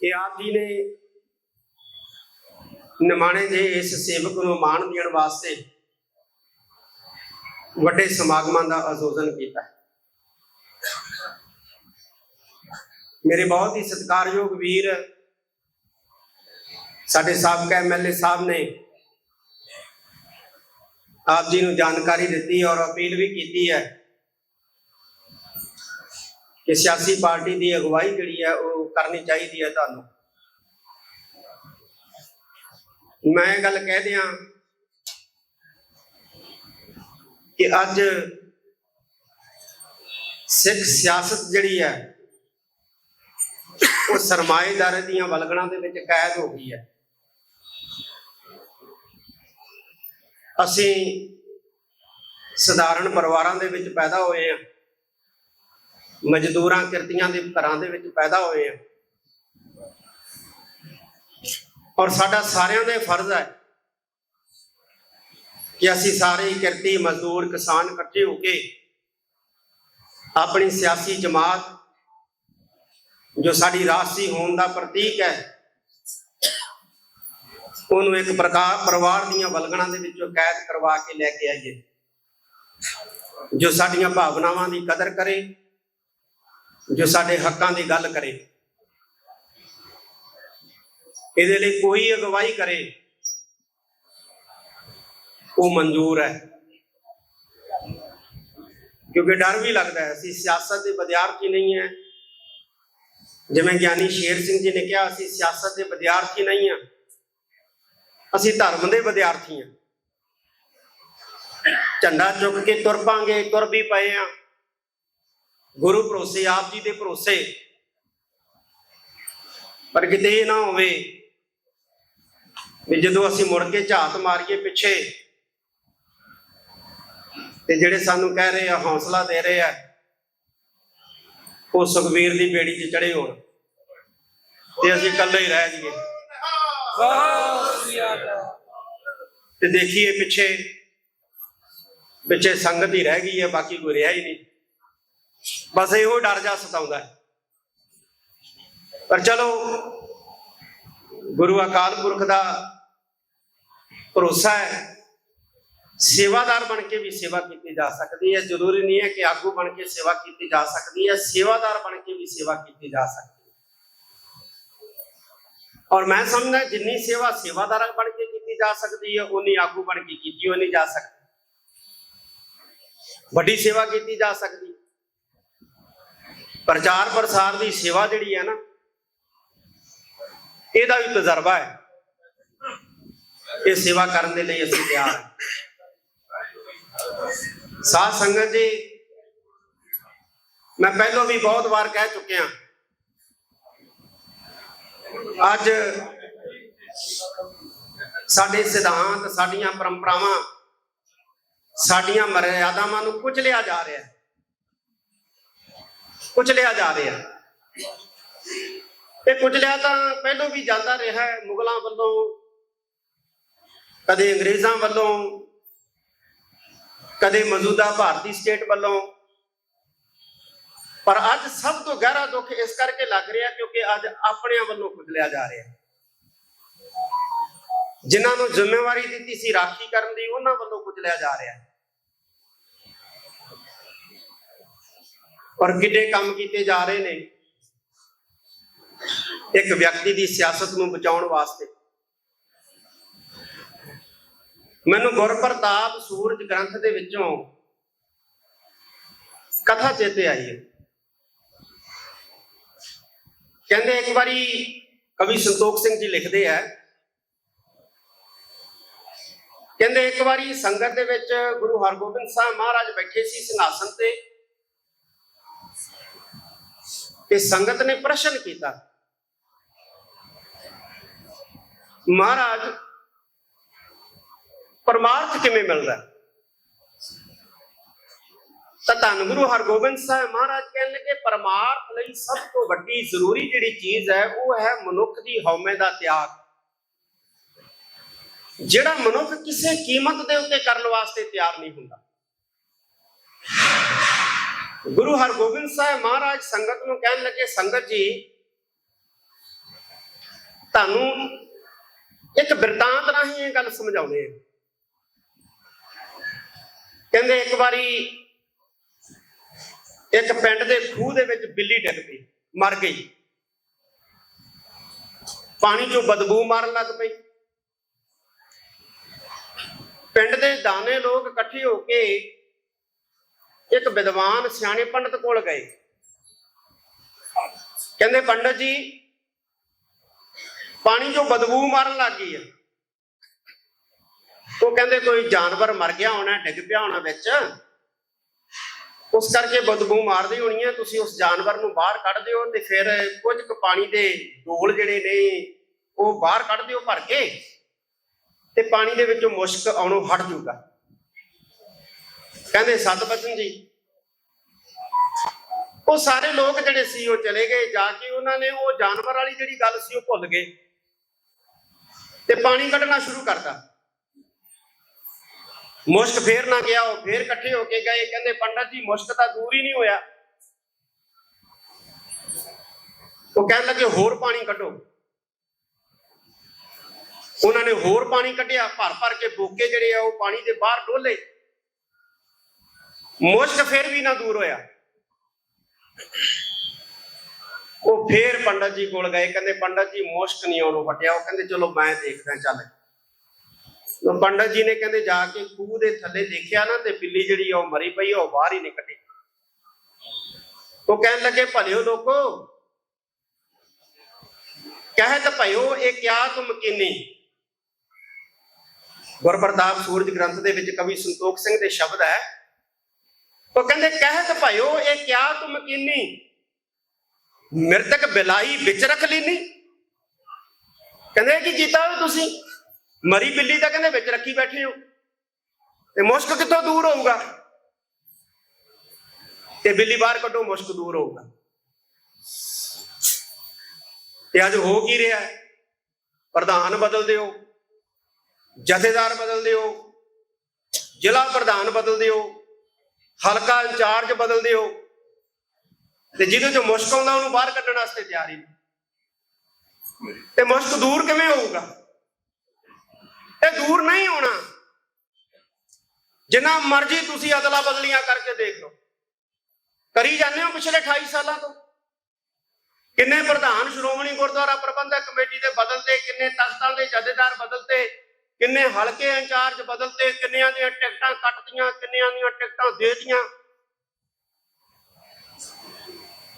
ਕਿ ਆਪ ਜੀ ਨੇ ਨਿਮਾਣੇ ਦੇ ਇਸ ਸੇਵਕ ਨੂੰ ਮਾਣ ਦੇਣ ਵਾਸਤੇ ਵੱਡੇ ਸਮਾਗਮਾਂ ਦਾ ਆਯੋਜਨ ਕੀਤਾ। ਮੇਰੇ ਬਹੁਤ ਹੀ ਸਤਿਕਾਰਯੋਗ ਵੀਰ ਸਾਡੇ ਸਾਬਕਾ ਐਮਐਲਏ ਸਾਹਿਬ ਨੇ ਆਪ ਜੀ ਨੂੰ ਜਾਣਕਾਰੀ ਦਿੱਤੀ ਔਰ ਅਪੀਲ ਵੀ ਕੀਤੀ ਹੈ ਕਿ ਸਿਆਸੀ ਪਾਰਟੀ ਦੀ ਅਗਵਾਈ ਜਿਹੜੀ ਹੈ ਉਹ ਕਰਨੀ ਚਾਹੀਦੀ ਹੈ ਤੁਹਾਨੂੰ। ਮੈਂ ਇਹ ਗੱਲ ਕਹਿ ਦਿਆਂ ਕਿ ਅੱਜ ਸਿੱਖ ਸਿਆਸਤ ਜਿਹੜੀ ਹੈ, ਉਹ ਸਰਮਾਏਦਾਰਾਂ ਦੀਆਂ ਵਲਗਣਾਂ ਦੇ ਵਿੱਚ ਕੈਦ ਹੋ ਗਈ ਹੈ। ਅਸੀਂ ਸਧਾਰਨ ਪਰਿਵਾਰਾਂ ਦੇ ਵਿੱਚ ਪੈਦਾ ਹੋਏ ਹਾਂ। ਮਜ਼ਦੂਰਾਂ ਕਿਰਤੀਆਂ ਦੇ ਘਰਾਂ ਦੇ ਵਿੱਚ ਪੈਦਾ ਹੋਏ ਹਾਂ ਔਰ ਸਾਡਾ ਸਾਰਿਆਂ ਦਾ ਫਰਜ਼ ਹੈ ਕਿ ਅਸੀਂ ਸਾਰੇ ਕਿਰਤੀ, ਮਜ਼ਦੂਰ, ਕਿਸਾਨ ਇਕੱਠੇ ਹੋ ਕੇ ਆਪਣੀ ਸਿਆਸੀ ਜਮਾਤ, ਜੋ ਸਾਡੀ ਰਾਸ਼ਟਰੀ ਹੋਣ ਦਾ ਪ੍ਰਤੀਕ ਹੈ, ਉਹਨੂੰ ਇੱਕ ਪ੍ਰਕਾਰ, ਪਰਿਵਾਰ ਦੀਆਂ ਵਲਗਣਾਂ ਦੇ ਵਿੱਚੋਂ ਕੈਦ ਕਰਵਾ ਕੇ ਲੈ ਕੇ ਆਈਏ, ਜੋ ਸਾਡੀਆਂ ਭਾਵਨਾਵਾਂ ਦੀ ਕਦਰ ਕਰੇ ਜੋ ਸਾਡੇ ਹੱਕਾਂ ਦੀ ਗੱਲ ਕਰੇ। ਇਹਦੇ ਲਈ ਕੋਈ ਅਗਵਾਈ ਕਰੇ। ਉਹ ਮਨਜ਼ੂਰ ਹੈ। ਕਿਉਂਕਿ ਡਰ ਵੀ ਲੱਗਦਾ ਹੈ। ਅਸੀਂ ਸਿਆਸਤ ਦੇ ਵਿਦਿਆਰਥੀ ਨਹੀਂ ਹੈ। ਜਿਵੇਂ ਗਿਆਨੀ ਸ਼ੇਰ ਸਿੰਘ ਜੀ ਨੇ ਕਿਹਾ, ਅਸੀਂ ਸਿਆਸਤ ਦੇ ਵਿਦਿਆਰਥੀ ਨਹੀਂ ਹਾਂ। ਅਸੀਂ ਧਰਮ ਦੇ ਵਿਦਿਆਰਥੀ ਹਾਂ। ਝੰਡਾ ਚੁੱਕ ਕੇ ਤੁਰ ਪਾਂਗੇ, ਤੁਰ ਵੀ ਪਏ ਆ ਗੁਰੂ ਭਰੋਸੇ, ਆਪ ਜੀ ਦੇ ਭਰੋਸੇ। ਪਰ ਕਿਤੇ ਇਹ ਨਾ ਹੋਵੇ ਵੀ ਜਦੋਂ ਅਸੀਂ ਮੁੜ ਕੇ ਝਾਤ ਮਾਰੀਏ ਪਿੱਛੇ, ਤੇ ਜਿਹੜੇ ਸਾਨੂੰ ਕਹਿ ਰਹੇ ਆ, ਹੌਸਲਾ ਦੇ ਰਹੇ ਆ, ਉਹ ਸੁਖਵੀਰ ਦੀ ਬੇੜੀ 'ਚ ਚੜੇ ਹੋਣ। ਤੇ ਅਸੀਂ ਇਕੱਲੇ ਹੀ ਰਹਿ ਜਾਈਏ। ਤੇ ਦੇਖੀਏ ਪਿੱਛੇ ਪਿੱਛੇ ਸੰਗਤ ਹੀ ਰਹਿ ਗਈ ਹੈ, ਬਾਕੀ ਕੋਈ ਰਿਹਾ ਹੀ ਨਹੀਂ। ਬਸ ਇਹੋ ਡਰ ਜਾ ਸਤਾਉਂਦਾ ਹੈ। ਪਰ ਚਲੋ, ਗੁਰੂ ਅਕਾਲ ਪੁਰਖ ਦਾ ਭਰੋਸਾ ਹੈ। ਸੇਵਾਦਾਰ ਬਣ ਕੇ ਵੀ ਸੇਵਾ ਕੀਤੀ ਜਾ ਸਕਦੀ ਹੈ। ਜ਼ਰੂਰੀ ਨਹੀਂ ਹੈ ਕਿ ਆਗੂ ਬਣ ਕੇ ਸੇਵਾ ਕੀਤੀ ਜਾ ਸਕਦੀ ਹੈ। ਸੇਵਾਦਾਰ ਬਣ ਕੇ ਵੀ ਸੇਵਾ ਕੀਤੀ ਜਾ ਸਕਦੀ ਹੈ। ਔਰ ਮੈਂ ਸਮਝਦਾ ਜਿੰਨੀ ਸੇਵਾ ਸੇਵਾਦਾਰ ਬਣ ਕੇ ਕੀਤੀ ਜਾ ਸਕਦੀ ਹੈ ਉਨੀ ਆਗੂ ਬਣ ਕੇ ਕੀਤੀ ਹੋਈ ਨਹੀਂ ਜਾ ਸਕਦੀ। ਵੱਡੀ ਸੇਵਾ ਕੀਤੀ ਜਾ ਸਕਦੀ। ਪ੍ਰਚਾਰ ਪ੍ਰਸਾਰ ਦੀ ਸੇਵਾ ਜਿਹੜੀ ਹੈ ਨਾ, ਇਹਦਾ ਵੀ ਤਜਰਬਾ ਹੈ। ਇਹ ਸੇਵਾ ਕਰਨ ਦੇ ਲਈ ਅਸੀਂ ਤਿਆਰ ਹਾਂ। ਸਾਧ ਸੰਗਤ ਜੀ, ਮੈਂ ਪਹਿਲਾਂ ਵੀ ਬਹੁਤ ਵਾਰ ਕਹਿ ਚੁੱਕਿਆ, ਅੱਜ ਸਾਡੇ ਸਿਧਾਂਤ, ਸਾਡੀਆਂ ਪਰੰਪਰਾਵਾਂ, ਸਾਡੀਆਂ ਮਰਿਆਦਾਵਾਂ ਨੂੰ ਕੁਚਲਿਆ ਜਾ ਰਿਹਾ ਹੈ। ਕੁਚਲਿਆ ਜਾ ਰਿਹਾ। ਇਹ ਕੁਚਲਿਆ ਤਾਂ ਪਹਿਲਾਂ ਵੀ ਜਾਂਦਾ ਰਿਹਾ ਹੈ ਮੁਗਲਾਂ ਵੱਲੋਂ, ਕਦੇ ਅੰਗਰੇਜ਼ਾਂ ਵੱਲੋਂ, ਕਦੇ ਮੌਜੂਦਾ ਭਾਰਤੀ ਸਟੇਟ ਵੱਲੋਂ। ਪਰ ਅੱਜ ਸਭ ਤੋਂ ਗਹਿਰਾ ਦੁੱਖ ਇਸ ਕਰਕੇ ਲੱਗ ਰਿਹਾ ਕਿਉਂਕਿ ਅੱਜ ਆਪਣਿਆਂ ਵੱਲੋਂ ਕੁਚਲਿਆ ਜਾ ਰਿਹਾ। ਜਿਨ੍ਹਾਂ ਨੂੰ ਜ਼ਿੰਮੇਵਾਰੀ ਦਿੱਤੀ ਸੀ ਰਾਖੀ ਕਰਨ ਦੀ, ਉਹਨਾਂ ਵੱਲੋਂ ਕੁਚਲਿਆ ਜਾ ਰਿਹਾ। ਔਰ ਕਿੱਡੇ ਕੰਮ ਕੀਤੇ ਜਾ ਰਹੇ ਨੇ। ਇੱਕ ਵਿਅਕਤੀ ਦੀ ਸਿਆਸਤ ਨੂੰ ਬਚਾਉਣ ਵਾਸਤੇ। ਮੈਨੂੰ ਗੁਰਪ੍ਰਤਾਪ ਸੂਰਜ ਗ੍ਰੰਥ ਦੇ ਵਿੱਚੋਂ ਕਥਾ ਚੇਤੇ ਆਈ ਹੈ। ਕਹਿੰਦੇ ਇੱਕ ਵਾਰੀ ਕਵੀ ਸੰਤੋਖ ਸਿੰਘ ਜੀ ਲਿਖਦੇ ਆ। ਕਹਿੰਦੇ ਇੱਕ ਵਾਰੀ ਸੰਗਤ ਦੇ ਵਿੱਚ ਗੁਰੂ ਹਰਗੋਬਿੰਦ ਸਾਹਿਬ ਮਹਾਰਾਜ ਬੈਠੇ ਸੀ ਸਿੰਘਾਸਨ ਤੇ। ਤੇ ਸੰਗਤ ਨੇ ਪ੍ਰਸ਼ਨ ਕੀਤਾ ਮਹਾਰਾਜ ਪਰਮਾਰਥ ਕਿਵੇਂ ਮਿਲਦਾ ਤਾਂ ਧੰਨ ਗੁਰੂ ਹਰਗੋਬਿੰਦ ਸਾਹਿਬ ਮਹਾਰਾਜ ਕਹਿਣ ਲੱਗੇ ਪਰਮਾਰਥ ਲਈ ਸਭ ਤੋਂ ਵੱਡੀ ਜ਼ਰੂਰੀ ਜਿਹੜੀ ਚੀਜ਼ ਹੈ ਉਹ ਹੈ ਮਨੁੱਖ ਦੀ ਹਉਮੈ ਦਾ ਤਿਆਗ ਜਿਹੜਾ ਮਨੁੱਖ ਕਿਸੇ ਕੀਮਤ ਦੇ ਉੱਤੇ ਕਰਨ ਵਾਸਤੇ ਤਿਆਰ ਨਹੀਂ ਹੁੰਦਾ ਗੁਰੂ ਹਰਗੋਬਿੰਦ ਸਾਹਿਬ ਮਹਾਰਾਜ ਸੰਗਤ ਨੂੰ ਕਹਿਣ ਲੱਗੇ, ਸੰਗਤ ਜੀ, ਤੁਹਾਨੂੰ ਇੱਕ ਬਿਰਤਾਂਤ ਰਾਹੀਂ ਇਹ ਗੱਲ ਸਮਝਾਉਂਦੇ ਆ ਕਹਿੰਦੇ, ਇੱਕ ਵਾਰੀ ਇੱਕ ਪਿੰਡ ਦੇ ਖੂਹ ਦੇ ਵਿੱਚ ਬਿੱਲੀ ਡਿੱਗ ਪਈ, ਮਰ ਗਈ। ਪਾਣੀ ਚੋਂ ਬਦਬੂ ਮਾਰਨ ਲੱਗ ਪਈ। ਪਿੰਡ ਦੇ ਦਾਨੇ ਲੋਕ ਇਕੱਠੇ ਹੋ ਕੇ ਇੱਕ ਵਿਦਵਾਨ ਸਿਆਣੇ ਪੰਡਤ ਕੋਲ ਗਏ। ਕਹਿੰਦੇ, ਪੰਡਤ ਜੀ, ਪਾਣੀ ਜੋ ਬਦਬੂ ਮਾਰਨ ਲੱਗ ਗਈ ਹੈ ਉਹ ਕਹਿੰਦੇ, ਕੋਈ ਜਾਨਵਰ ਮਰ ਗਿਆ ਹੋਣਾ, ਡਿੱਗ ਪਿਆ ਹੋਣਾ ਵਿੱਚ। ਉਸ ਕਰਕੇ ਬਦਬੂ ਮਾਰਦੀ ਹੋਣੀ ਹੈ ਤੁਸੀਂ ਉਸ ਜਾਨਵਰ ਨੂੰ ਬਾਹਰ ਕੱਢ ਦਿਓ ਤੇ ਫਿਰ ਕੁਝ ਕੁ ਪਾਣੀ ਦੇ ਡੋਲ ਜਿਹੜੇ ਨੇ, ਉਹ ਬਾਹਰ ਕੱਢ ਦਿਓ ਭਰ ਕੇ। ਤੇ ਪਾਣੀ ਦੇ ਵਿੱਚੋਂ ਮੁਸ਼ਕ ਆਉਣੋਂ ਹਟ ਜਾਊਗਾ। ਕਹਿੰਦੇ ਸਤ ਬਚਨ ਜੀ। ਉਹ ਸਾਰੇ ਲੋਕ ਜਿਹੜੇ ਸੀ, ਉਹ ਚਲੇ ਗਏ। ਜਾ ਕੇ ਉਹਨਾਂ ਨੇ ਉਹ ਜਾਨਵਰ ਵਾਲੀ ਜਿਹੜੀ ਗੱਲ ਸੀ, ਉਹ ਭੁੱਲ ਗਏ। ਤੇ ਪਾਣੀ ਕੱਢਣਾ ਸ਼ੁਰੂ ਕਰਤਾ। ਮੁਸ਼ਕ ਫੇਰ ਨਾ ਗਿਆ, ਉਹ ਫੇਰ ਇਕੱਠੇ ਹੋ ਕੇ ਗਏ। ਕਹਿੰਦੇ ਪੰਡਤ ਜੀ, ਮੁਸ਼ਕ ਤਾਂ ਦੂਰ ਹੀ ਨਹੀਂ ਹੋਇਆ। ਉਹ ਕਹਿਣ ਲੱਗੇ, ਹੋਰ ਪਾਣੀ ਕੱਢੋ। ਉਹਨਾਂ ਨੇ ਹੋਰ ਪਾਣੀ ਕੱਢਿਆ। ਭਰ ਭਰ ਕੇ ਬੋਕੇ ਜਿਹੜੇ ਆ, ਉਹ ਪਾਣੀ ਦੇ ਬਾਹਰ ਡੋਲੇ। ਮੁਸ਼ਕ ਫਿਰ ਵੀ ਨਾ ਦੂਰ ਹੋਇਆ। ਉਹ ਫੇਰ ਪੰਡਤ ਜੀ ਕੋਲ ਗਏ, ਕਹਿੰਦੇ ਪੰਡਤ ਜੀ ਮੁਸ਼ਕ ਨਹੀਂ ਉਹਨੂੰ ਫਟਿਆ ਉਹ ਕਹਿੰਦੇ, ਚਲੋ ਮੈਂ ਦੇਖਦਾ, ਚੱਲ। ਉਹ ਪੰਡਤ ਜੀ ਨੇ ਕਹਿੰਦੇ, ਜਾ ਕੇ ਖੂਹ ਦੇ ਥੱਲੇ ਦੇਖਿਆ ਨਾ ਤੇ ਬਿੱਲੀ ਜਿਹੜੀ ਆ ਉਹ ਮਰੀ ਪਈ ਉਹ ਬਾਹਰ ਹੀ ਨਿਕਲੀ ਉਹ ਕਹਿਣ ਲੱਗੇ, ਭਲਿਓ ਲੋਕੋ ਕਹਿਤ ਭਇਓ, ਇਹ ਕਿਆ ਤੁਮ ਕੀਨੀ? ਗੁਰਪ੍ਰਤਾਪ ਸੂਰਜ ਗ੍ਰੰਥ ਦੇ ਵਿੱਚ ਕਵੀ ਸੰਤੋਖ ਸਿੰਘ ਦੇ ਸ਼ਬਦ ਹੈ ਉਹ ਕਹਿੰਦੇ ਕਹਿਤ ਭਇਓ, ਇਹ ਕਿਆ ਤੁਮ ਕੀਨੀ ਮਿਰਤਕ ਬਿਲਾਈ ਵਿੱਚ ਰੱਖ ਲੀਨੀ। ਕਹਿੰਦੇ ਕੀ ਕੀਤਾ ਤੁਸੀਂ? ਮਰੀ ਬਿੱਲੀ ਤਾਂ ਕਹਿੰਦੇ ਵਿੱਚ ਰੱਖੀ ਬੈਠੇ ਹੋ। ਤੇ ਮੁਸ਼ਕ ਕਿੱਥੋਂ ਦੂਰ ਹੋਊਗਾ? ਤੇ ਬਿੱਲੀ ਬਾਹਰ ਕੱਢੋ, ਮੁਸ਼ਕ ਦੂਰ ਹੋਊਗਾ। ਤੇ ਅੱਜ ਹੋ ਕੀ ਰਿਹਾ? ਪ੍ਰਧਾਨ ਬਦਲ ਦਿਓ ਜਥੇਦਾਰ ਬਦਲ ਦਿਓ ਜ਼ਿਲ੍ਹਾ ਪ੍ਰਧਾਨ ਬਦਲ ਦਿਓ ਹਲਕਾ ਇੰਚਾਰਜ ਬਦਲਦੇ ਦਿਓ ਤੇ ਜਿਹਦੇ ਚੋਂ ਮੁਸ਼ਕ ਆਉਂਦਾ, ਉਹਨੂੰ ਬਾਹਰ ਕੱਢਣ ਵਾਸਤੇ ਤਿਆਰ ਹੀ ਤੇ ਮੁਸ਼ਕ ਦੂਰ ਕਿਵੇਂ ਹੋਊਗਾ? ਇਹ ਦੂਰ ਨਹੀਂ ਹੋਣਾ। ਜਿੰਨਾ ਮਰਜ਼ੀ ਤੁਸੀਂ ਅਦਲਾ ਬਦਲੀਆਂ ਕਰਕੇ ਦੇਖ ਲਓ। ਕਰੀ ਜਾਂਦੇ ਹੋ ਪਿਛਲੇ 28 ਸਾਲਾਂ ਤੋਂ। ਕਿੰਨੇ ਪ੍ਰਧਾਨ ਸ਼੍ਰੋਮਣੀ ਗੁਰਦੁਆਰਾ ਪ੍ਰਬੰਧਕ ਕਮੇਟੀ ਦੇ ਬਦਲਦੇ, ਕਿੰਨੇ ਤਖਤਾਂ ਦੇ ਜਥੇਦਾਰ ਬਦਲਦੇ ਕਿੰਨੇ ਹਲਕੇ ਇੰਚਾਰਜ ਬਦਲਦੇ ਕਿੰਨਿਆਂ ਦੀਆਂ ਟਿਕਟਾਂ ਕੱਟਦੀਆਂ ਕਿੰਨਿਆਂ ਦੀਆਂ ਟਿਕਟਾਂ ਦੇਤੀਆਂ।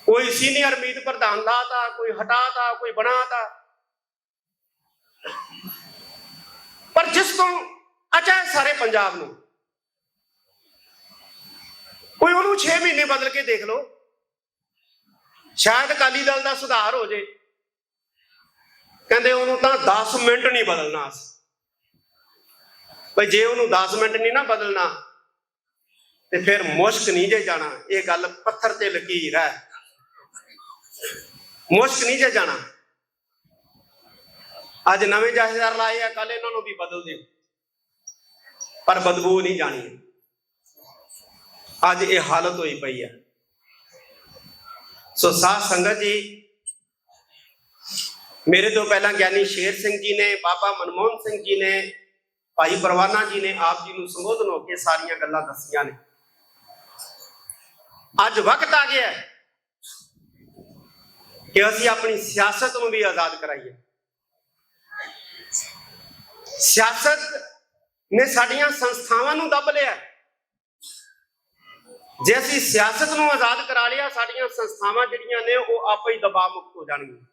ਕੋਈ ਸੀਨੀਅਰ ਮੀਤ ਪ੍ਰਧਾਨ ਲਾਤਾ, ਕੋਈ ਹਟਾਤਾ, ਕੋਈ ਬਣਾਤਾ। ਪਰ ਜਿਸ ਤੋਂ ਅਚਾਏ ਸਾਰੇ ਪੰਜਾਬ ਨੂੰ, ਕੋਈ ਉਹਨੂੰ 6 ਮਹੀਨੇ ਬਦਲ ਕੇ ਦੇਖ ਲਓ। ਸ਼ਾਇਦ ਅਕਾਲੀ ਦਲ ਦਾ ਸੁਧਾਰ ਹੋ ਜੇ। ਕਹਿੰਦੇ ਉਹਨੂੰ ਤਾਂ 10 ਮਿੰਟ ਨਹੀਂ ਬਦਲਣਾ ਸੀ। ਭਈ ਜੇ ਉਹਨੂੰ 10 ਮਿੰਟ ਨਹੀਂ ਨਾ ਬਦਲਣਾ, ਤੇ ਫਿਰ ਮੁਸ਼ਕ ਨਹੀਂ ਜੇ ਜਾਣਾ। ਇਹ ਗੱਲ ਪੱਥਰ ਤੇ ਲਕੀਰ ਹੈ। ਮੁਸ਼ਕ ਨਹੀਂ ਜੇ ਜਾਣਾ। ਅੱਜ ਨਵੇਂ ਜਥੇਦਾਰ ਲਾਏ ਆ ਕੱਲ ਇਹਨਾਂ ਨੂੰ ਵੀ ਬਦਲ ਦਿਓ। ਪਰ ਬਦਬੂ ਨਹੀਂ ਜਾਣੀ। ਅੱਜ ਇਹ ਹਾਲਤ ਹੋਈ ਪਈ ਹੈ ਸੋ ਸਾਧ ਸੰਗਤ ਜੀ, ਮੇਰੇ ਤੋਂ ਪਹਿਲਾਂ ਗਿਆਨੀ ਸ਼ੇਰ ਸਿੰਘ ਜੀ ਨੇ, ਬਾਬਾ ਮਨਮੋਹਨ ਸਿੰਘ ਜੀ ਨੇ ਭਾਈ ਪਰਵਾਨਾ ਜੀ ਨੇ ਆਪ ਜੀ ਨੂੰ ਸੰਬੋਧਨ ਹੋ ਕੇ ਸਾਰੀਆਂ ਗੱਲਾਂ ਦੱਸੀਆਂ ਨੇ। ਅੱਜ ਵਕਤ ਆ ਗਿਆ ਕਿ ਅਸੀਂ ਆਪਣੀ ਸਿਆਸਤ ਨੂੰ ਵੀ ਆਜ਼ਾਦ ਕਰਾਈਏ। ਸਿਆਸਤ ਨੇ ਸਾਡੀਆਂ ਸੰਸਥਾਵਾਂ ਨੂੰ ਦੱਬ ਲਿਆ ਜੇ ਅਸੀਂ ਸਿਆਸਤ ਨੂੰ ਆਜ਼ਾਦ ਕਰਾ ਲਿਆ, ਸਾਡੀਆਂ ਸੰਸਥਾਵਾਂ ਜਿਹੜੀਆਂ ਨੇ ਉਹ ਆਪੇ ਹੀ ਦਬਾਅ ਮੁਕਤ ਹੋ ਜਾਣਗੀਆਂ।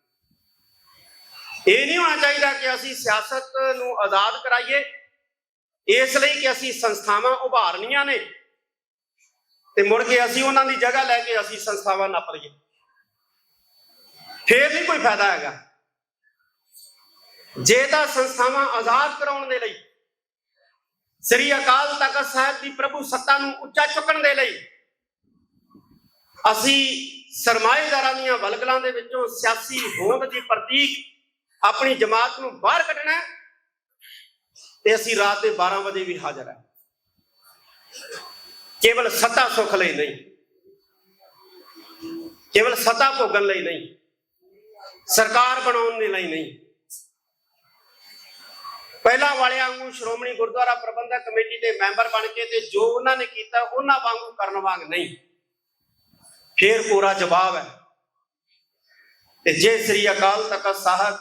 ਇਹ ਨਹੀਂ ਹੋਣਾ ਚਾਹੀਦਾ ਕਿ ਅਸੀਂ ਸਿਆਸਤ ਨੂੰ ਆਜ਼ਾਦ ਕਰਾਈਏ ਇਸ ਲਈ ਕਿ ਅਸੀਂ ਸੰਸਥਾਵਾਂ ਉਭਾਰਨੀਆਂ ਨੇ ਤੇ ਮੁੜ ਕੇ ਅਸੀਂ ਉਹਨਾਂ ਦੀ ਜਗ੍ਹਾ ਲੈ ਕੇ ਅਸੀਂ ਸੰਸਥਾਵਾਂ ਨੱਪ ਲਈਏ। ਫੇਰ ਨਹੀਂ ਕੋਈ ਫਾਇਦਾ ਹੈਗਾ। ਜੇ ਤਾਂ ਸੰਸਥਾਵਾਂ ਆਜ਼ਾਦ ਕਰਾਉਣ ਦੇ ਲਈ, ਸ੍ਰੀ ਅਕਾਲ ਤਖਤ ਸਾਹਿਬ ਦੀ ਪ੍ਰਭੂ ਸੱਤਾ ਨੂੰ ਉੱਚਾ ਚੁੱਕਣ ਦੇ ਲਈ, ਅਸੀਂ ਸਰਮਾਏਦਾਰਾਂ ਦੀਆਂ ਵਲਗਲਾਂ ਦੇ ਵਿੱਚੋਂ ਸਿਆਸੀ ਹੋਂਦ ਦੀ ਪ੍ਰਤੀਕ ਆਪਣੀ ਜਮਾਤ ਨੂੰ ਬਾਹਰ ਕੱਢਣਾ ਤੇ ਅਸੀਂ ਰਾਤ ਦੇ 12 ਵਜੇ ਵੀ ਹਾਜ਼ਰ ਹੈ। ਕੇਵਲ ਸੱਤਾ ਸੁਖ ਲਈ ਨਹੀਂ। ਕੇਵਲ ਸੱਤਾ ਭੋਗਣ ਲਈ ਨਹੀਂ। ਸਰਕਾਰ ਬਣਾਉਣ ਦੇ ਲਈ ਨਹੀਂ। ਪਹਿਲਾਂ ਵਾਲਿਆਂ ਵਾਂਗੂ ਸ਼੍ਰੋਮਣੀ ਗੁਰਦੁਆਰਾ ਪ੍ਰਬੰਧਕ ਕਮੇਟੀ ਦੇ ਮੈਂਬਰ ਬਣ ਕੇ ਤੇ ਜੋ ਉਹਨਾਂ ਨੇ ਕੀਤਾ, ਉਹਨਾਂ ਵਾਂਗੂ ਕਰਨ ਵਾਂਗ ਨਹੀਂ। ਫੇਰ ਪੂਰਾ ਜਵਾਬ ਹੈ। ਤੇ ਜੇ ਸ੍ਰੀ ਅਕਾਲ ਤਖਤ ਸਾਹਿਬ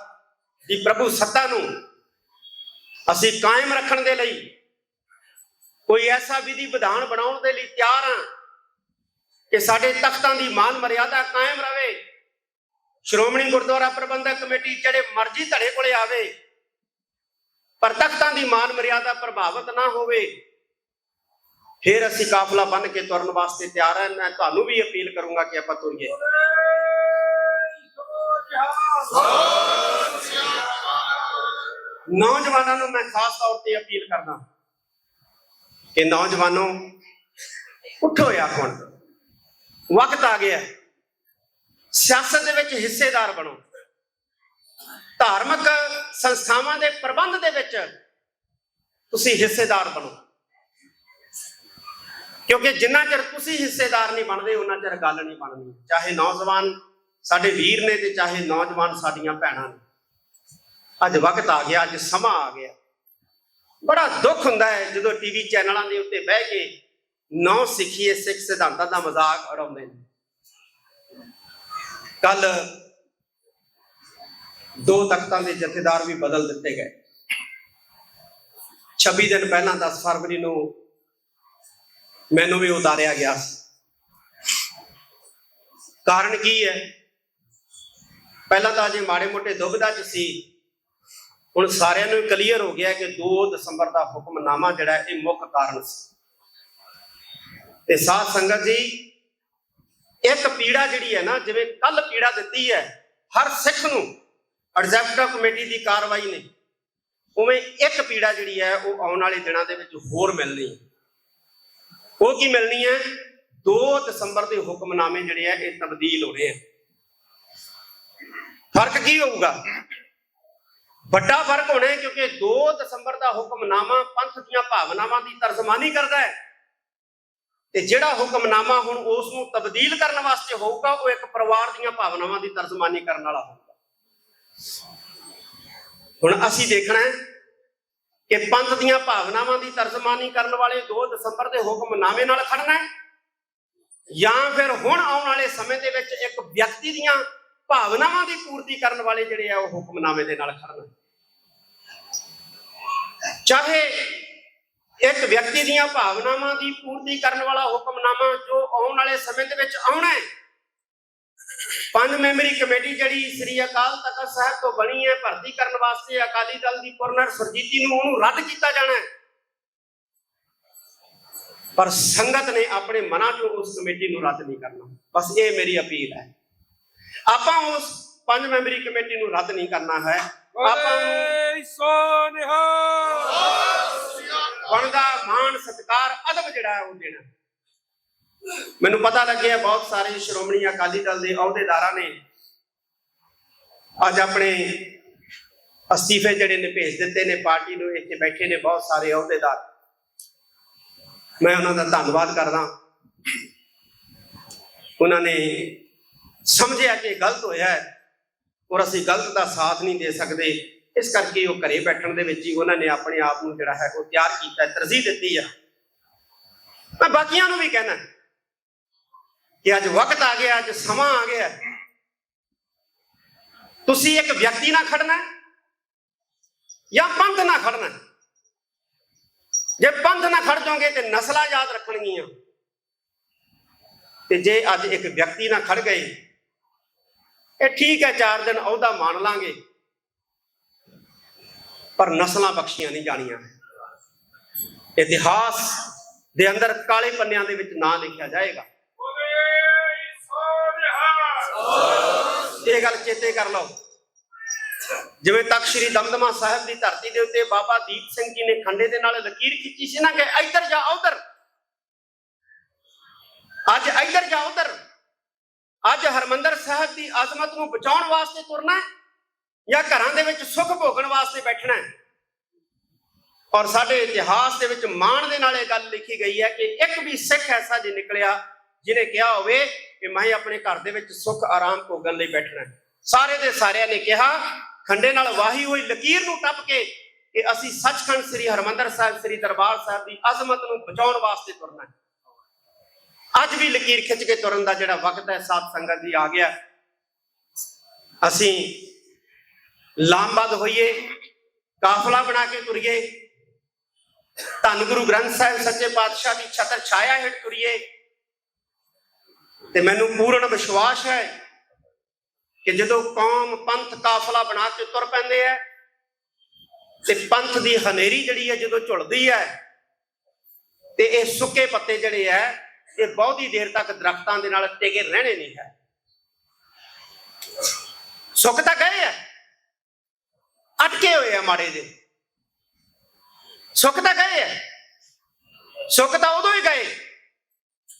ਦੀ ਪ੍ਰਭੂ ਸੱਤਾ ਨੂੰ ਅਸੀਂ ਕਾਇਮ ਰੱਖਣ ਦੇ ਲਈ, ਕੋਈ ਐਸਾ ਵਿਧੀ ਵਿਧਾਨ ਬਣਾਉਣ ਦੇ ਲਈ ਤਿਆਰ ਹਾਂ ਕਿ ਸਾਡੇ ਤਖਤਾਂ ਦੀ ਮਾਨ ਮਰਿਆਦਾ ਕਾਇਮ ਰਵੇ। ਸ਼੍ਰੋਮਣੀ ਗੁਰਦੁਆਰਾ ਪ੍ਰਬੰਧਕ ਕਮੇਟੀ ਜਿਹੜੇ ਮਰਜ਼ੀ ਧੜੇ ਕੋਲੇ ਆਵੇ, ਪਰ ਤਖਤਾਂ ਦੀ ਮਾਨ ਮਰਿਆਦਾ ਪ੍ਰਭਾਵਿਤ ਨਾ ਹੋਵੇ, ਫਿਰ ਅਸੀਂ ਕਾਫਲਾ ਬਣ ਕੇ ਤੁਰਨ ਵਾਸਤੇ ਤਿਆਰ ਹਾਂ। ਮੈਂ ਤੁਹਾਨੂੰ ਵੀ ਅਪੀਲ ਕਰੂੰਗਾ ਕਿ ਆਪਾਂ ਤੁਰੀਏ। ਨੌਜਵਾਨਾਂ ਨੂੰ ਮੈਂ ਖਾਸ ਤੌਰ ਤੇ ਅਪੀਲ ਕਰਦਾ ਕਿ ਨੌਜਵਾਨੋ, ਉੱਠੋ ਯਾਰ ਹੁਣ। ਵਕਤ ਆ ਗਿਆ ਸਿਆਸਤ ਦੇ ਵਿੱਚ ਹਿੱਸੇਦਾਰ ਬਣੋ। ਧਾਰਮਿਕ ਸੰਸਥਾਵਾਂ ਦੇ ਪ੍ਰਬੰਧ ਦੇ ਵਿੱਚ ਤੁਸੀਂ ਹਿੱਸੇਦਾਰ ਬਣੋ। ਕਿਉਂਕਿ ਜਿੰਨਾ ਚਿਰ ਤੁਸੀਂ ਹਿੱਸੇਦਾਰ ਨਹੀਂ ਬਣਦੇ, ਉਹਨਾਂ ਚਿਰ ਗੱਲ ਨਹੀਂ ਬਣਨੀ। ਚਾਹੇ ਨੌਜਵਾਨ ਸਾਡੇ ਵੀਰ ਨੇ ਤੇ ਚਾਹੇ ਨੌਜਵਾਨ ਸਾਡੀਆਂ ਭੈਣਾਂ ਨੇ। ਅੱਜ ਵਕਤ ਆ ਗਿਆ, ਅੱਜ ਸਮਾਂ ਆ ਗਿਆ। ਬੜਾ ਦੁੱਖ ਹੁੰਦਾ ਹੈ ਜਦੋਂ ਟੀਵੀ ਚੈਨਲਾਂ ਦੇ ਉੱਤੇ ਬਹਿ ਕੇ ਨੌ ਸਿੱਖੀਏ ਸਿੱਖ ਸਿਧਾਂਤਾਂ ਦਾ ਮਜ਼ਾਕ ਉਡਾਉਂਦੇ ਨੇ। ਕੱਲ ਦੋ ਤਖਤਾਂ ਦੇ ਜਥੇਦਾਰ ਵੀ ਬਦਲ ਦਿੱਤੇ ਗਏ। 26 ਦਿਨ ਪਹਿਲਾਂ 10 ਫਰਵਰੀ ਨੂੰ ਮੈਨੂੰ ਵੀ ਉਤਾਰਿਆ ਗਿਆ ਸੀ। ਕਾਰਨ ਕੀ ਹੈ? ਪਹਿਲਾਂ ਤਾਂ ਅਜੇ ਮਾੜੇ ਮੋਟੇ ਦੁਬਿਧਾ ਚ ਸੀ। ਹੁਣ ਸਾਰਿਆਂ ਨੂੰ ਕਲੀਅਰ ਹੋ ਗਿਆ ਕਿ 2 ਦਸੰਬਰ ਦਾ ਹੁਕਮਨਾਮਾ ਜਿਹੜਾ ਇਹ ਮੁੱਖ ਕਾਰਨ ਸੀ। ਤੇ ਸਾਧ ਸੰਗਤ ਜੀ, ਇੱਕ ਪੀੜਾ ਜਿਹੜੀ ਹੈ ਨਾ, ਜਿਵੇਂ ਕੱਲ ਪੀੜਾ ਦਿੱਤੀ ਹੈ, ਹਰ ਸਿੱਖ ਨੂੰ ਐਗਜ਼ੈਕਟਿਵ ਕਮੇਟੀ ਦੀ ਕਾਰਵਾਈ ਨੇ। ਉਵੇਂ ਇੱਕ ਪੀੜਾ ਜਿਹੜੀ ਹੈ, ਉਹ ਆਉਣ ਵਾਲੇ ਦਿਨਾਂ ਦੇ ਵਿੱਚ ਹੋਰ ਮਿਲਣੀ ਹੈ। ਉਹ ਕੀ ਮਿਲਣੀ ਹੈ? 2 ਦਸੰਬਰ ਦੇ ਹੁਕਮਨਾਮੇ ਜਿਹੜੇ ਆ ਇਹ ਤਬਦੀਲ ਹੋਣੇ ਆ ਫ਼ਰਕ ਕੀ ਹੋਊਗਾ? ਵੱਡਾ ਫ਼ਰਕ ਹੋਣਾ ਹੈ ਕਿਉਂਕਿ 2 ਦਸੰਬਰ ਦਾ ਹੁਕਮਨਾਮਾ ਪੰਥ ਦੀਆਂ ਭਾਵਨਾਵਾਂ ਦੀ ਤਰਜਮਾਨੀ ਕਰਦਾ ਹੈ। ਤੇ ਜਿਹੜਾ ਹੁਕਮਨਾਮਾ ਹੁਣ ਉਸ ਨੂੰ ਤਬਦੀਲ ਕਰਨ ਵਾਸਤੇ ਹੋਊਗਾ, ਉਹ ਇੱਕ ਪਰਿਵਾਰ ਦੀਆਂ ਭਾਵਨਾਵਾਂ ਦੀ ਤਰਜਮਾਨੀ ਕਰਨ ਵਾਲਾ ਹੋਊਗਾ। ਹੁਣ ਅਸੀਂ ਦੇਖਣਾ ਹੈ ਕਿ ਪੰਥ ਦੀਆਂ ਭਾਵਨਾਵਾਂ ਦੀ ਤਰਜਮਾਨੀ ਕਰਨ ਵਾਲੇ 2 ਦਸੰਬਰ ਦੇ ਹੁਕਮਨਾਮੇ ਨਾਲ ਖੜਨਾ ਹੈ ਜਾਂ ਫਿਰ ਹੁਣ ਆਉਣ ਵਾਲੇ ਸਮੇਂ ਦੇ ਵਿੱਚ ਇੱਕ ਵਿਅਕਤੀ ਦੀਆਂ ਭਾਵਨਾਵਾਂ ਦੀ ਪੂਰਤੀ ਕਰਨ ਵਾਲੇ ਜਿਹੜੇ ਆ ਉਹ ਹੁਕਮਨਾਮੇ ਦੇ ਨਾਲ ਖੜਨਾ ਚਾਹੇ ਇੱਕ ਵਿਅਕਤੀ ਦੀਆਂ ਭਾਵਨਾਵਾਂ ਦੀ ਪੂਰਤੀ ਕਰਨ ਵਾਲਾ ਹੁਕਮਨਾਮਾ ਜੋ ਆਉਣ ਵਾਲੇ ਸਮੇਂ ਦੇ ਵਿੱਚ ਆਉਣਾ ਹੈ। ਪੰਜ ਮੈਂਬਰੀ ਕਮੇਟੀ ਜਿਹੜੀ ਸ੍ਰੀ ਅਕਾਲ ਤਖਤ ਸਾਹਿਬ ਤੋਂ ਬਣੀ ਹੈ, ਭਰਤੀ ਕਰਨ ਵਾਸਤੇ ਅਕਾਲੀ ਦਲ ਦੀ ਪੁਰਨਰ ਸੁਰਜੀਤੀ ਨੂੰ ਉਹਨੂੰ ਰੱਦ ਕੀਤਾ ਜਾਣਾ ਹੈ। ਪਰ ਸੰਗਤ ਨੇ ਆਪਣੇ ਮਨਾਂ ਚੋਂ ਉਸ ਕਮੇਟੀ ਨੂੰ ਰੱਦ ਨਹੀਂ ਕਰਨਾ। ਬਸ ਇਹ ਮੇਰੀ ਅਪੀਲ ਹੈ। ਆਪਾਂ ਉਸ ਪੰਜ ਮੈਂਬਰੀ ਕਮੇਟੀ ਨੂੰ ਰੱਦ ਨਹੀਂ ਕਰਨਾ ਹੈ। ਆਪਾਂ ਨੂੰ ਬੋਲੇ ਸੋ ਨਿਹਾਲ ਬਣਦਾ ਮਾਣ, ਸਤਿਕਾਰ, ਅਦਬ ਜਿਹੜਾ ਹੈ ਉਹ ਦੇਣਾ। ਮੈਨੂੰ ਪਤਾ ਲੱਗਿਆ ਬਹੁਤ ਸਾਰੇ ਸ਼੍ਰੋਮਣੀ ਅਕਾਲੀ ਦਲ ਦੇ ਅਹੁਦੇਦਾਰਾਂ ਨੇ ਅੱਜ ਆਪਣੇ ਅਸਤੀਫੇ ਜਿਹੜੇ ਨੇ ਭੇਜ ਦਿੱਤੇ ਨੇ, ਪਾਰਟੀ ਨੂੰ ਇੱਥੇ ਬੈਠੇ ਨੇ ਬਹੁਤ ਸਾਰੇ ਅਹੁਦੇਦਾਰ। ਮੈਂ ਉਹਨਾਂ ਦਾ ਧੰਨਵਾਦ ਕਰਦਾ। ਉਹਨਾਂ ਨੇ ਸਮਝਿਆ ਕਿ ਗਲਤ ਹੋਇਆ ਹੈ ਔਰ ਅਸੀਂ ਗਲਤ ਦਾ ਸਾਥ ਨਹੀਂ ਦੇ ਸਕਦੇ। ਇਸ ਕਰਕੇ ਉਹ ਘਰੇ ਬੈਠਣ ਦੇ ਵਿੱਚ ਹੀ ਉਹਨਾਂ ਨੇ ਆਪਣੇ ਆਪ ਨੂੰ ਜਿਹੜਾ ਹੈ ਉਹ ਤਿਆਰ ਕੀਤਾ, ਤਰਜੀਹ ਦਿੱਤੀ ਹੈ ਮੈਂ ਬਾਕੀਆਂ ਨੂੰ ਵੀ ਕਹਿਣਾ ਕਿ ਅੱਜ ਵਕਤ ਆ ਗਿਆ, ਅੱਜ ਸਮਾਂ ਆ ਗਿਆ ਤੁਸੀਂ ਇੱਕ ਵਿਅਕਤੀ ਨਾਲ ਖੜਨਾ ਜਾਂ ਪੰਥ ਨਾਲ ਖੜਨਾ ਜੇ ਪੰਥ ਨਾਲ ਖੜ ਜਾਓਗੇ ਤੇ ਨਸਲਾਂ ਯਾਦ ਰੱਖਣਗੀਆਂ। ਤੇ ਜੇ ਅੱਜ ਇੱਕ ਵਿਅਕਤੀ ਨਾਲ ਖੜ ਗਏ, ਇਹ ਠੀਕ ਹੈ, ਚਾਰ ਦਿਨ ਅਹੁਦਾ ਮੰਨ ਲਾਂਗੇ। ਪਰ ਨਸਲਾਂ ਬਖਸ਼ੀਆਂ ਨਹੀਂ ਜਾਣੀਆਂ। ਇਤਿਹਾਸ ਦੇ ਅੰਦਰ ਕਾਲੇ ਪੰਨਿਆਂ ਦੇ ਵਿੱਚ ਨਾਂ ਲਿਖਿਆ ਜਾਏਗਾ। ਇਹ ਗੱਲ ਚੇਤੇ ਕਰ ਲਓ। ਜਿਵੇਂ ਤਖਤ ਸ੍ਰੀ ਦਮਦਮਾ ਸਾਹਿਬ ਦੀ ਧਰਤੀ ਦੇ ਉੱਤੇ ਬਾਬਾ ਦੀਪ ਸਿੰਘ ਜੀ ਨੇ ਖੰਡੇ ਦੇ ਨਾਲ ਲਕੀਰ ਖਿੱਚੀ ਸੀ ਨਾ ਕਿ ਇੱਧਰ ਜਾ ਉਧਰ। ਅੱਜ ਇੱਧਰ ਜਾ ਉਧਰ। ਅੱਜ ਹਰਮੰਦਰ ਸਾਹਿਬ ਦੀ ਅਜ਼ਮਤ ਨੂੰ ਬਚਾਉਣ ਵਾਸਤੇ ਤੁਰਨਾ ਹੈ। ਜਾਂ ਘਰਾਂ ਦੇ ਵਿੱਚ ਸੁੱਖ ਭੋਗਣ ਵਾਸਤੇ ਬੈਠਣਾ ਹੈ। ਔਰ ਸਾਡੇ ਇਤਿਹਾਸ ਦੇ ਵਿੱਚ ਮਾਣ ਦੇ ਨਾਲ ਇਹ ਗੱਲ ਲਿਖੀ ਗਈ ਹੈ ਕਿ ਇੱਕ ਵੀ ਸਿੱਖ ਐਸਾ ਜੇ ਨਿਕਲਿਆ ਜਿਹਨੇ ਕਿਹਾ ਹੋਵੇ ਕਿ ਮੈਂ ਆਪਣੇ ਘਰ ਦੇ ਵਿੱਚ ਸੁੱਖ ਆਰਾਮ ਭੋਗਣ ਲਈ ਬੈਠਣਾ ਸਾਰੇ ਦੇ ਸਾਰਿਆਂ ਨੇ ਕਿਹਾ, ਖੰਡੇ ਨਾਲ ਵਾਹੀ ਹੋਈ ਲਕੀਰ ਨੂੰ ਟੱਪ ਕੇ ਕਿ ਅਸੀਂ ਸੱਚਖੰਡ ਸ੍ਰੀ ਹਰਮੰਦਰ ਸਾਹਿਬ, ਸ੍ਰੀ ਦਰਬਾਰ ਸਾਹਿਬ ਦੀ ਅਜ਼ਮਤ ਨੂੰ ਬਚਾਉਣ ਵਾਸਤੇ ਤੁਰਨਾ ਅੱਜ ਵੀ ਲਕੀਰ ਖਿੱਚ ਕੇ ਤੁਰਨ ਦਾ ਜਿਹੜਾ ਵਕਤ ਹੈ, ਸਾਧ ਸੰਗਤ ਦੀ ਆ ਗਿਆ ਅਸੀਂ ਲਾਮਬੱਧ ਹੋਈਏ, ਕਾਫਲਾ ਬਣਾ ਕੇ ਤੁਰੀਏ। ਧੰਨ ਗੁਰੂ ਗ੍ਰੰਥ ਸਾਹਿਬ ਸੱਚੇ ਪਾਤਸ਼ਾਹ ਦੀ ਛਤਰ ਛਾਇਆ ਹੇਠ ਤੁਰੀਏ। ਤੇ ਮੈਨੂੰ ਪੂਰਨ ਵਿਸ਼ਵਾਸ ਹੈ ਕਿ ਜਦੋਂ ਕੌਮ ਪੰਥ ਕਾਫਲਾ ਬਣਾ ਕੇ ਤੁਰ ਪੈਂਦੇ ਹੈ ਤੇ ਪੰਥ ਦੀ ਹਨੇਰੀ ਜਿਹੜੀ ਹੈ ਜਦੋਂ ਝੁਲਦੀ ਹੈ, ਤੇ ਇਹ ਸੁੱਕੇ ਪੱਤੇ ਜਿਹੜੇ ਹੈ ਇਹ ਬਹੁਤੀ ਦੇਰ ਤੱਕ ਦਰਖਤਾਂ ਦੇ ਨਾਲ ਟਿਕੇ ਰਹਿਣੇ ਨਹੀਂ ਹੈ। ਸੁੱਕ ਤਾਂ ਗਏ ਹੈ ਅਟਕੇ ਹੋਏ ਆ ਮਾੜੇ ਦੇ ਸੁੱਖ ਤਾਂ ਗਏ ਹੈ ਸੁੱਕ ਤਾਂ ਉਦੋਂ ਹੀ ਗਏ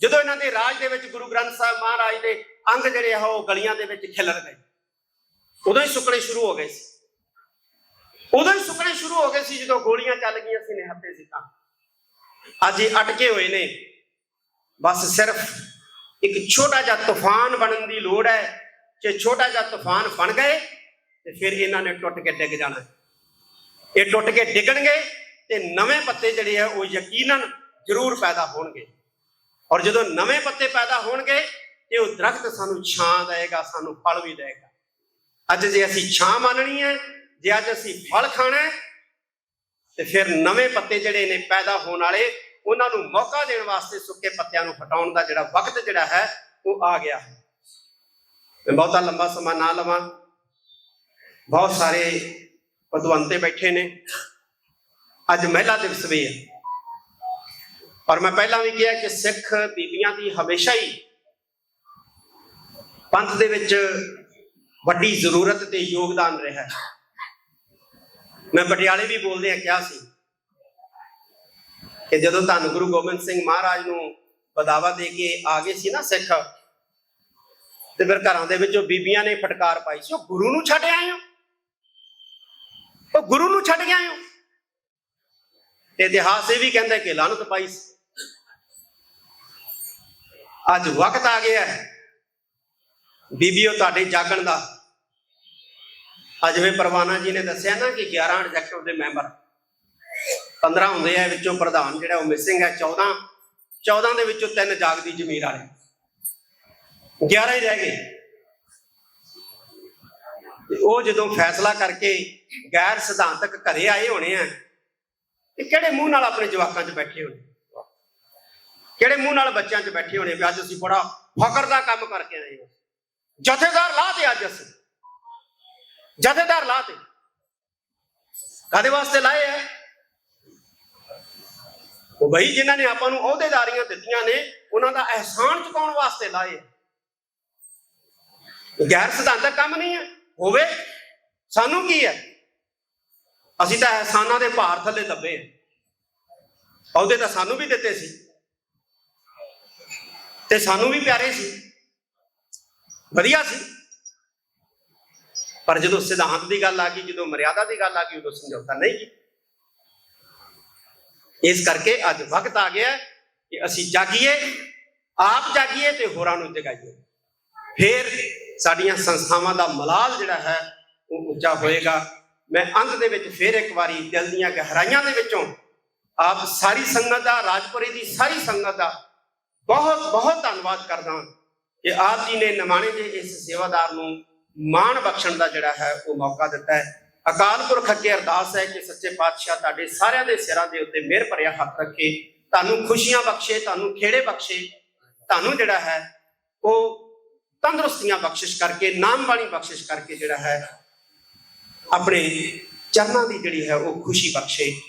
ਜਦੋਂ ਇਹਨਾਂ ਦੇ ਰਾਜ ਦੇ ਵਿੱਚ ਗੁਰੂ ਗ੍ਰੰਥ ਸਾਹਿਬ ਮਹਾਰਾਜ ਦੇ ਅੰਗ ਜਿਹੜੇ ਆ ਉਹ ਗਲੀਆਂ ਦੇ ਵਿੱਚ ਖਿਲਰ ਗਏ ਉਦੋਂ ਹੀ ਸੁੱਕਣੇ ਸ਼ੁਰੂ ਹੋ ਗਏ ਸੀ ਉਦੋਂ ਹੀ ਸੁੱਕਣੇ ਸ਼ੁਰੂ ਹੋ ਗਏ ਸੀ ਜਦੋਂ ਗੋਲੀਆਂ ਚੱਲ ਗਈਆਂ ਸੀ ਨਿਹੱਥੇ ਸੀ ਅੱਜ ਇਹ ਅਟਕੇ ਹੋਏ ਨੇ ਬਸ ਸਿਰਫ ਇੱਕ ਛੋਟਾ ਜਿਹਾ ਤੂਫਾਨ ਬਣਨ ਦੀ ਲੋੜ ਹੈ ਜੇ ਛੋਟਾ ਜਿਹਾ ਤੂਫਾਨ ਬਣ ਗਏ ਤੇ ਫਿਰ ਇਹਨਾਂ ਨੇ ਟੁੱਟ ਕੇ ਡਿੱਗ ਜਾਣਾ। ਇਹ ਟੁੱਟ ਕੇ ਡਿੱਗਣਗੇ ਤੇ ਨਵੇਂ ਪੱਤੇ ਜਿਹੜੇ ਆ ਉਹ ਯਕੀਨਨ ਜ਼ਰੂਰ ਪੈਦਾ ਹੋਣਗੇ। ਔਰ ਜਦੋਂ ਨਵੇਂ ਪੱਤੇ ਪੈਦਾ ਹੋਣਗੇ, ਤੇ ਉਹ ਦਰਖਤ ਸਾਨੂੰ ਛਾਂ ਦੇਵੇਗਾ, ਸਾਨੂੰ ਫਲ ਵੀ ਦੇਵੇਗਾ। ਅੱਜ ਜੇ ਅਸੀਂ ਛਾਂ ਮੰਨਣੀ ਹੈ, ਜੇ ਅੱਜ ਅਸੀਂ ਫਲ ਖਾਣਾ ਤੇ ਫਿਰ ਨਵੇਂ ਪੱਤੇ ਜਿਹੜੇ ਨੇ ਪੈਦਾ ਹੋਣ ਵਾਲੇ, ਉਹਨਾਂ ਨੂੰ ਮੌਕਾ ਦੇਣ ਵਾਸਤੇ ਸੁੱਕੇ ਪੱਤਿਆਂ ਨੂੰ ਹਟਾਉਣ ਦਾ ਜਿਹੜਾ ਵਕਤ ਜਿਹੜਾ ਹੈ, ਉਹ ਆ ਗਿਆ। ਹੈ ਮੈਂ ਬਹੁਤਾ ਲੰਬਾ ਸਮਾਂ ਨਾ ਲਵਾਂ। ਬਹੁਤ ਸਾਰੇ ਪਦਵੰਤੇ ਬੈਠੇ ਨੇ। ਅੱਜ ਮਹਿਲਾ ਦਿਵਸ ਵੀ ਹੈ। ਪਰ ਮੈਂ ਪਹਿਲਾਂ ਵੀ ਕਿਹਾ ਕਿ ਸਿੱਖ ਬੀਬੀਆਂ ਦੀ ਹਮੇਸ਼ਾ ਹੀ ਪੰਥ ਦੇ ਵਿੱਚ ਵੱਡੀ ਜ਼ਰੂਰਤ ਤੇ ਯੋਗਦਾਨ ਰਿਹਾ ਹੈ। ਮੈਂ ਪਟਿਆਲੇ ਵੀ ਬੋਲਦੇ ਆ ਕਿਹਾ ਸੀ ਕਿ ਜਦੋਂ ਧੰਨ ਗੁਰੂ ਗੋਬਿੰਦ ਸਿੰਘ ਮਹਾਰਾਜ ਨੂੰ ਬਦਾਵਾ ਦੇ ਕੇ ਆ ਗਏ ਸੀ ਨਾ ਸਿੱਖ, ਤੇ ਫਿਰ ਘਰਾਂ ਦੇ ਵਿੱਚੋਂ ਬੀਬੀਆਂ ਨੇ ਫਟਕਾਰ ਪਾਈ ਸੀ, ਉਹ ਗੁਰੂ ਨੂੰ ਛੱਡ ਆਏ ਹੋ। ਉਹ ਗੁਰੂ ਨੂੰ ਛੱਡ ਗਿਆ ਹੋ। ਤੇ ਇਤਿਹਾਸ ਇਹ ਵੀ ਕਹਿੰਦਾ ਕਿ ਲਾਨਤ ਪਾਈ ਅੱਜ ਵਕਤ ਆ ਗਿਆ ਹੈ। ਬੀਬੀਓ, ਤੁਹਾਡੇ ਜਾਗਣ ਦਾ। ਅੱਜ ਜਿਵੇਂ ਪਰਵਾਨਾ ਜੀ ਨੇ ਦੱਸਿਆ ਨਾ ਕਿ 11 ਐਗਜ਼ੈਕਟਿਵ ਦੇ ਮੈਂਬਰ। 15 ਹੁੰਦੇ ਆ, ਵਿੱਚੋਂ ਪ੍ਰਧਾਨ ਜਿਹੜਾ ਉਹ ਮਿਸਿੰਗ ਹੈ 14 14 ਦੇ ਵਿੱਚੋਂ ਤਿੰਨ ਜਾਗਦੀ ਜ਼ਮੀਰ ਵਾਲੇ। 11 ਹੀ ਰਹਿ ਗਏ। ਤੇ ਉਹ ਜਦੋਂ ਫੈਸਲਾ ਕਰਕੇ ਗੈਰ ਸਿਧਾਂਤਕ ਘਰੇ ਆਏ ਹੋਣੇ ਆ, ਤੇ ਕਿਹੜੇ ਮੂੰਹ ਨਾਲ ਆਪਣੇ ਜਵਾਕਾਂ 'ਚ ਬੈਠੇ ਹੋਣੇ? ਕਿਹੜੇ ਮੂੰਹ ਨਾਲ ਬੱਚਿਆਂ 'ਚ ਬੈਠੇ ਹੋਣੇ ਵੀ ਅੱਜ ਅਸੀਂ ਬੜਾ ਫਕਰ ਦਾ ਕੰਮ ਕਰਕੇ ਆਏ ਹਾਂ? ਜਥੇਦਾਰ ਲਾਹ ਤੇ ਅੱਜ ਅਸੀਂ। ਜਥੇਦਾਰ ਲਾਹ ਤੇ ਕਾਦੇ ਵਾਸਤੇ ਲਾਏ ਆ? ਉਹ ਬਈ ਜਿਨ੍ਹਾਂ ਨੇ ਆਪਾਂ ਨੂੰ ਅਹੁਦੇਦਾਰੀਆਂ ਦਿੱਤੀਆਂ ਨੇ, ਉਹਨਾਂ ਦਾ ਅਹਿਸਾਨ ਚੁਕਾਉਣ ਵਾਸਤੇ ਲਾਏ ਆ। ਗੈਰ ਸਿਧਾਂਤਕ ਕੰਮ ਨਹੀਂ ਹੈ ਹੋਵੇ, ਸਾਨੂੰ ਕੀ ਹੈ? ਅਸੀਂ ਤਾਂ ਅਹਿਸਾਨਾਂ ਦੇ ਭਾਰ ਥੱਲੇ ਦੱਬੇ ਆ ਅਹੁਦੇ ਤਾਂ ਸਾਨੂੰ ਵੀ ਦਿੱਤੇ ਸੀ। ਤੇ ਸਾਨੂੰ ਵੀ ਪਿਆਰੇ ਸੀ। ਵਧੀਆ ਸੀ। ਪਰ ਜਦੋਂ ਸਿਧਾਂਤ ਦੀ ਗੱਲ ਆ ਗਈ, ਜਦੋਂ ਮਰਿਆਦਾ ਦੀ ਗੱਲ ਆ ਗਈ, ਉਦੋਂ ਸਮਝੌਤਾ ਨਹੀਂ ਕੀਤਾ। ਇਸ ਕਰਕੇ ਅੱਜ ਵਕਤ ਆ ਗਿਆ ਕਿ ਅਸੀਂ ਜਾਗੀਏ, ਆਪ ਜਾਗੀਏ ਤੇ ਹੋਰਾਂ ਨੂੰ ਜਗਾਈਏ। ਫੇਰ ਸਾਡੀਆਂ ਸੰਸਥਾਵਾਂ ਦਾ ਮਲਾਲ ਜਿਹੜਾ ਹੈ ਉਹ ਉੱਚਾ ਹੋਏਗਾ। ਮੈਂ ਅੰਤ ਦੇ ਵਿੱਚ ਫਿਰ ਇੱਕ ਵਾਰੀ ਦਿਲ ਦੀਆਂ ਗਹਿਰਾਈਆਂ ਦੇ ਵਿੱਚੋਂ ਆਪ ਸਾਰੀ ਸੰਗਤ ਦਾ, ਰਾਜਪੁਰੇ ਦੀ ਸਾਰੀ ਸੰਗਤ ਦਾ ਬਹੁਤ ਬਹੁਤ ਧੰਨਵਾਦ ਕਰਦਾ ਕਿ ਆਪ ਜੀ ਨੇ ਨਿਮਾਣੇ ਦੇ ਇਸ ਸੇਵਾਦਾਰ ਨੂੰ ਮਾਣ ਬਖਸ਼ਣ ਦਾ ਜਿਹੜਾ ਹੈ ਉਹ ਮੌਕਾ ਦਿੱਤਾ ਹੈ। ਅਕਾਲ ਪੁਰਖ ਅੱਗੇ ਅਰਦਾਸ ਹੈ ਕਿ ਸੱਚੇ ਪਾਤਸ਼ਾਹ ਤੁਹਾਡੇ ਸਾਰਿਆਂ ਦੇ ਸਿਰਾਂ ਦੇ ਉੱਤੇ ਮਿਹਰ ਭਰਿਆ ਹੱਥ ਰੱਖੇ। ਤੁਹਾਨੂੰ ਖੁਸ਼ੀਆਂ ਬਖਸ਼ੇ, ਤੁਹਾਨੂੰ ਖੇੜੇ ਬਖਸ਼ੇ। ਤੁਹਾਨੂੰ ਜਿਹੜਾ ਹੈ ਉਹ ਤੰਦਰੁਸਤੀਆਂ ਬਖਸ਼ਿਸ਼ ਕਰਕੇ, ਨਾਮ ਵਾਲੀ ਬਖਸ਼ਿਸ਼ ਕਰਕੇ ਜਿਹੜਾ ਹੈ, ਆਪਣੇ ਚਰਨਾਂ ਦੀ ਜਿਹੜੀ ਹੈ ਉਹ ਖੁਸ਼ੀ ਬਖਸ਼ੇ।